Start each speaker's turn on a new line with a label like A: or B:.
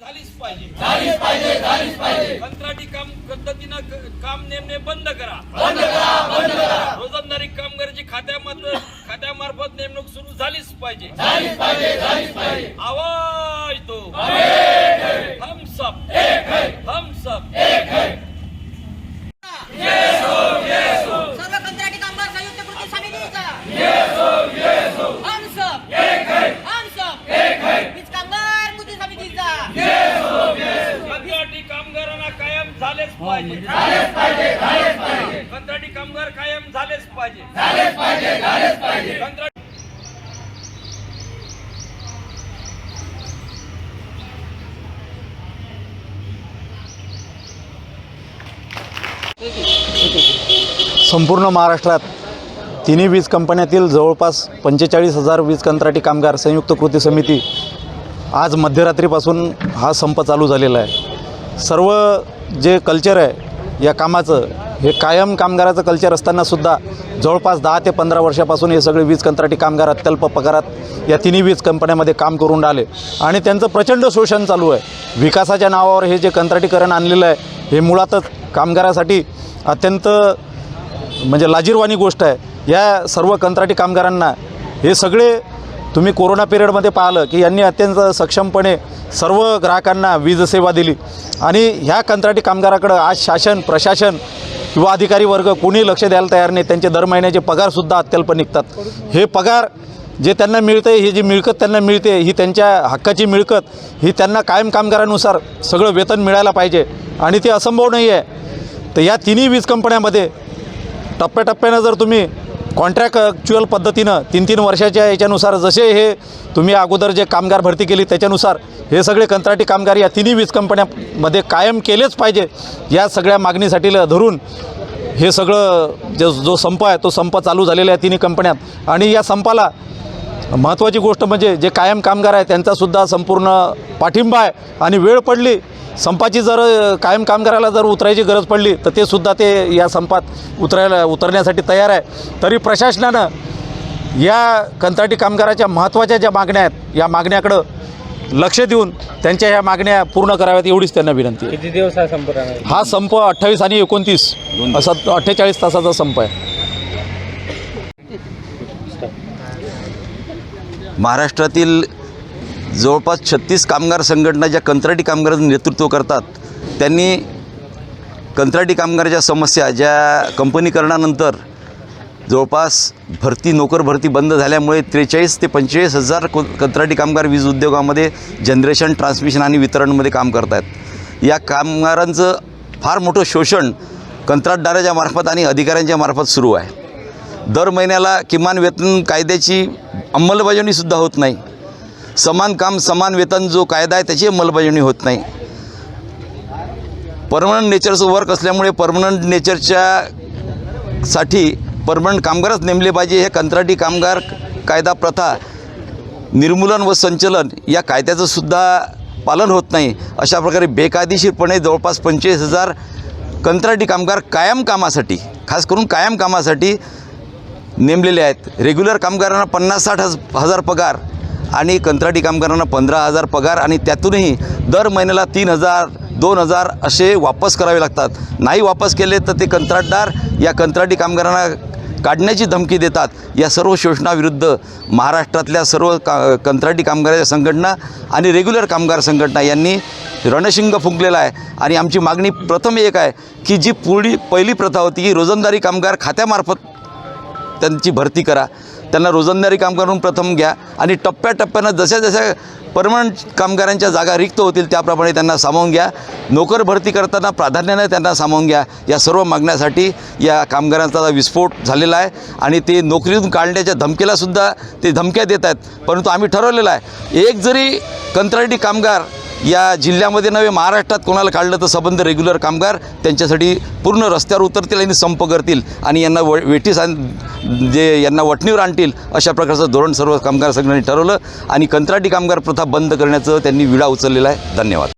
A: झालीच पाहिजे. झालीच पाहिजे झालीच पाहिजे. कंत्राटी काम पद्धतीनं काम नेमणे बंद करा. बंद करा बंद करा. रोजंदारी कामगाराची खात्यामार्फत खात्यामार्फत नेमणूक सुरू झालीच पाहिजे. झालीच पाहिजे झालीच पाहिजे. आवाज दो हम सब एक है हम सब एक है
B: सर्व कंत्राटी कामगार संयुक्त कृती समितीचा हम सब हम सब वीज कामगार कृती समितीचा
A: कंत्राटी कामगारांना कायम झालेच पाहिजे. झालेच पाहिजे झालेच पाहिजे. कंत्राटी कामगार कायम झालेच पाहिजे. झालेच पाहिजे झालेच पाहिजे. कंत्राटी
C: संपूर्ण महाराष्ट्रात तिन्ही वीज कंपन्यातील जवळपास पंचेचाळीस हजार वीज कंत्राटी कामगार संयुक्त कृती समिती आज मध्यरात्रीपासून हा संप चालू झालेला आहे. सर्व जे कल्चर आहे या कामाचं हे कायम कामगाराचं कल्चर असतानासुद्धा जवळपास दहा ते पंधरा वर्षापासून हे सगळे वीज कंत्राटी कामगार अत्यल्प पगारात या तिन्ही वीज कंपन्यामध्ये काम करून राहिले. आणि त्यांचं प्रचंड शोषण चालू आहे. विकासाच्या नावावर हे जे कंत्राटीकरण आणलेलं आहे हे मुळातच कामगारासाठी अत्यंत म्हणजे लाजीरवाणी गोष्ट आहे. या सर्व कंत्राटी कामगारांना हे सगळे तुम्ही कोरोना पिरियडमध्ये पाहिलं की यांनी अत्यंत सक्षमपणे सर्व ग्राहकांना वीज सेवा दिली. आणि ह्या कंत्राटी कामगाराकडं आज शासन प्रशासन किंवा अधिकारी वर्ग कोणी लक्ष द्यायला तयार नाही त्यांचे दर महिन्याचे पगारसुद्धा अत्यल्प निघतात. हे पगार जे त्यांना मिळते ही जी मिळकत त्यांना मिळते ही त्यांच्या हक्काची मिळकत ही त्यांना कायम कामगारानुसार सगळं वेतन मिळायला पाहिजे आणि ते असंभव नाही आहे तर या तिन्ही वीज कंपन्यामध्ये टप्प्याटप्प्यानं जर तुम्ही कॉन्ट्रॅक्ट ॲक्च्युअल पद्धतीनं तीन तीन वर्षाच्या याच्यानुसार जसे हे तुम्ही अगोदर जे कामगार भरती केली त्याच्यानुसार हे सगळे कंत्राटी कामगार या तिन्ही वीज कंपन्यामध्ये कायम केलेच पाहिजे या सगळ्या मागणीसाठी धरून हे सगळं जो जो संप आहे तो संप चालू झालेला आहे तिन्ही कंपन्यात. आणि या संपाला महत्त्वाची गोष्ट म्हणजे जे कायम कामगार आहे त्यांचासुद्धा संपूर्ण पाठिंबा आहे. आणि वेळ पडली संपाची जर कायम कामगाराला जर उतरायची गरज पडली तर ते सुद्धा ते या संपात उतरायला उतरण्यासाठी तयार आहे. तरी प्रशासनानं या कंत्राटी कामगाराच्या महत्त्वाच्या ज्या मागण्या आहेत या मागण्याकडं लक्ष देऊन त्यांच्या ह्या मागण्या पूर्ण कराव्यात एवढीच त्यांना विनंती आहे.
D: किती दिवस हा संप राहणार?
C: हा संप अठ्ठावीस आणि एकोणतीस असा अठ्ठेचाळीस तासाचा संप आहे.
E: महाराष्ट्रातील जवळपास छत्तीस कामगार संघटना ज्या कंत्राटी कामगारांचं नेतृत्व करतात त्यांनी कंत्राटी कामगाराच्या समस्या ज्या कंपनीकरणानंतर जवळपास भरती नोकर भरती बंद झाल्यामुळे त्रेचाळीस ते पंचेचाळीस हजार को कंत्राटी कामगार वीज उद्योगामध्ये जनरेशन ट्रान्समिशन आणि वितरणमध्ये काम करत आहेत या कामगारांचं फार मोठं शोषण कंत्राटदाराच्या मार्फत आणि अधिकाऱ्यांच्या मार्फत सुरू आहे. दर महिन्याला किमान वेतन कायद्याची अंमलबजावणीसुद्धा होत नाही. समान काम समान वेतन जो कायदा आहे त्याची अंमलबजावणी होत नाही. परमनंट नेचरचं वर्क असल्यामुळे परमनंट नेचरच्या साठी परमनंट कामगारच नेमले पाहिजे. हे कंत्राटी कामगार कायदा प्रथा निर्मूलन व संचलन या कायद्याचं सुद्धा पालन होत नाही. अशा प्रकारे बेकायदेशीरपणे जवळपास पंचवीस हजार कंत्राटी कामगार कायम कामासाठी खास करून कायम कामासाठी नेमलेले आहेत. रेग्युलर कामगारांना पन्नास साठ हज हजार पगार आणि कंत्राटी कामगारांना पंधरा हजार पगार आणि त्यातूनही दर महिन्याला तीन हजार दोन हजार असे वापस करावे लागतात. नाही वापस केले तर ते कंत्राटदार या कंत्राटी कामगारांना काढण्याची धमकी देतात. या सर्व शोषणाविरुद्ध महाराष्ट्रातल्या सर्व का कंत्राटी कामगाराच्या संघटना आणि रेग्युलर कामगार संघटना यांनी रणशिंग फुंकलेला आहे. आणि आमची मागणी प्रथम एक आहे की जी पुढी पहिली प्रथा होती की रोजंदारी कामगार खात्यामार्फत त्यांची भरती करा. त्यांना रोजंदारी काम करून प्रथम घ्या आणि टप्प्याटप्प्यानं जशा जशा परमनंट कामगारांच्या जागा रिक्त होतील त्याप्रमाणे त्यांना सामावून घ्या. नोकर भरती करताना प्राधान्यानं त्यांना सामावून घ्या. या सर्व मागण्यासाठी या कामगारांचा विस्फोट झालेला आहे आणि ते नोकरीतून काढण्याच्या धमकीलासुद्धा ते धमक्या देत आहेत. परंतु आम्ही ठरवलेलं आहे एक जरी कंत्राटी कामगार या जिल्ह्यामध्ये नव्हे महाराष्ट्रात कोणाला काढलं तर संबंध रेग्युलर कामगार त्यांच्यासाठी पूर्ण रस्त्यावर उतरतील आणि संप करतील आणि यांना व वेठीस जे यांना वटणीवर आणतील अशा प्रकारचं धोरण सर्व कामगार संघटनेने ठरवलं आणि कंत्राटी कामगार प्रथा बंद करण्याचं त्यांनी विडा उचललेला आहे. धन्यवाद.